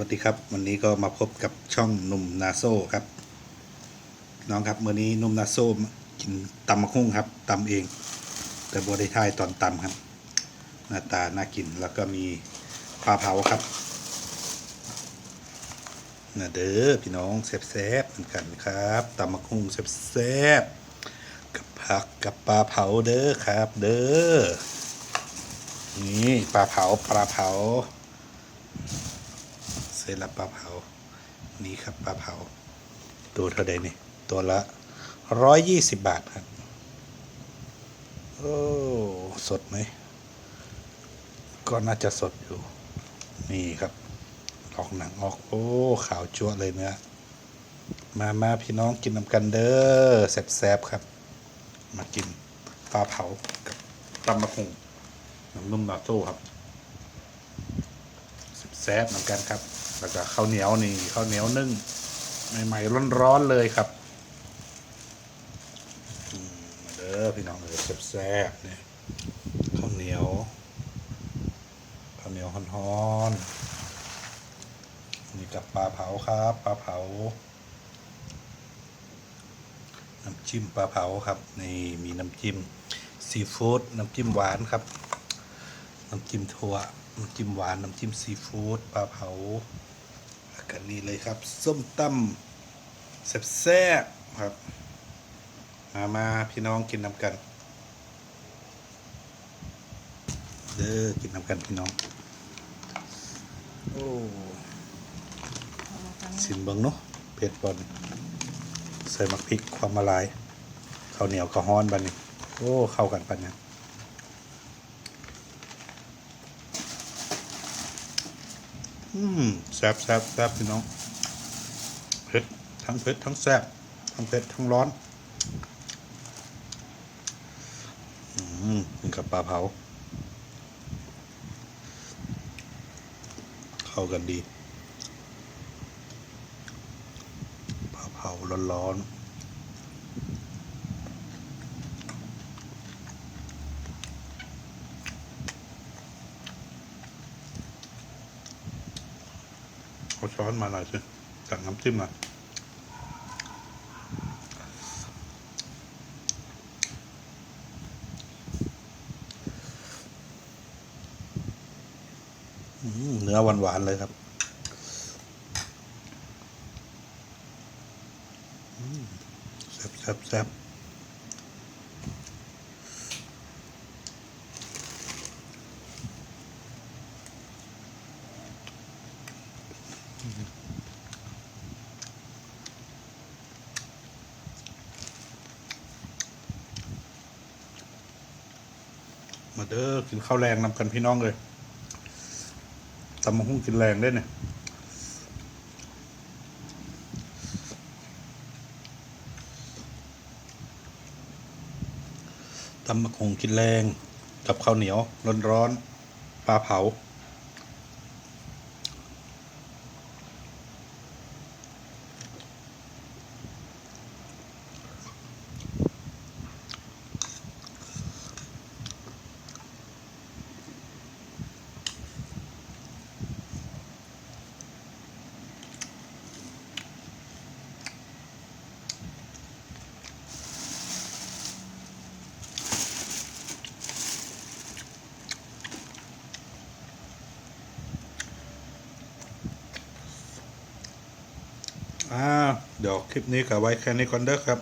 วัสดีครับวันนี้ก็มาพบกับช่องหนุ่มนาโซ่ครับน้องครับเมื่อนี้นุ่มนาโซ่กินตำมะฮุ่งครับตำเอง แต่บัวได้ทายตอนตำครับ หน้าตาน่ากินแล้วก็มีปลาเผาครับน่าเด้อพี่น้องแซ่บๆเหมือนกันครับตำมะฮุ่งแซ่บๆกับผักกับปลาเผาเด้อครับ เด้อนี่ปลาเผาปลาเผา เซรับปลาเผา นี่ครับปลาเผา ตัวเท่าใดนี่ตัวละร้อยยี่สิบบาทครับ โอ้ สดไหม ก็น่าจะสดอยู่ นี่ครับ ออกหนังออก โอ้ ขาวจั่วเลยเนื้อ มามาพี่น้องกินน้ำกันเด้อแซ่บๆครับ มากินปลาเผากับตำมะฮุงน้ำนุ่มนาโต้ครับแซ่บเหมือนกันครับ แล้วก็ข้าวเหนียวนี่ข้าวเหนียวนึ่งใหม่ๆร้อนๆเลยครับมาเด้อพี่น้องเลยแซ่บๆเนี่ยข้าวเหนียวข้าวเหนียวฮ้อนๆนี่กับปลาเผาครับปลาเผาน้ำจิ้มปลาเผาครับนี่มีน้ำจิ้มซีฟู้ดน้ำจิ้มหวานครับ น้ำจิ้มถั่วน้ำจิ้มหวาน น้ำจิ้มซีฟู้ดปลาเผา กันนี่เลยครับ ส้มตำแซ่บๆครับ มามาพี่น้องกินน้ำกัน เด้อกินน้ำกันพี่น้อง โอ้สินเบิงเนาะเผ็ดบอลใส่มักพริกความละลายข้าวเหนียวข้าวฮ้อนบันนี่โอ้เข้ากันปันเนี่ย อืมแซ่บแซ่บแซ่บพี่น้องเผ็ดทั้งเผ็ดทั้งแซ่บทั้งเผ็ดทั้งร้อน อืมกินกับปลาเผา เข้ากันดีปลาเผาร้อนๆ เอาช้อนมาหน่อยสิตักน้ำจิ้มหน่อยเนื้อหวานๆเลยครับอืมแซ่บแมาเด้อกินข้าวแรงนำกันพี่น้องเลยตำมะฮุ่งกินแรงได้เนี่ยตำมะฮุ่งกินแรงกับข้าวเหนียวร้อนๆปลาเผา อ่าเดี๋ยวคลิปนี้กับไว้แค่นี้ก่อนเด้อครับ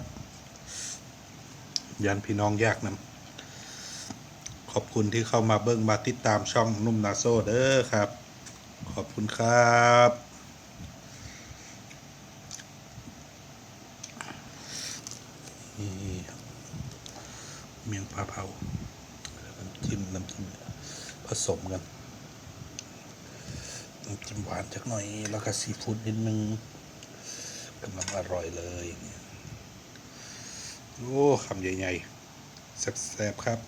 ยันพี่น้องยากนำขอบคุณที่เข้ามาเบิ้งมาติดตามช่องนุ่มนาโซเด้อครับ ขอบคุณครับมีเมียงปลาเผาแล้วจิ้มน้ำจิ้มผสมกันน้ำจิ้มหวานจักหน่อย แล้วก็ซีฟู้ดนิดนึง กำลังอร่อยเลยโอ้คำใหญ่ๆแซ่บๆครับ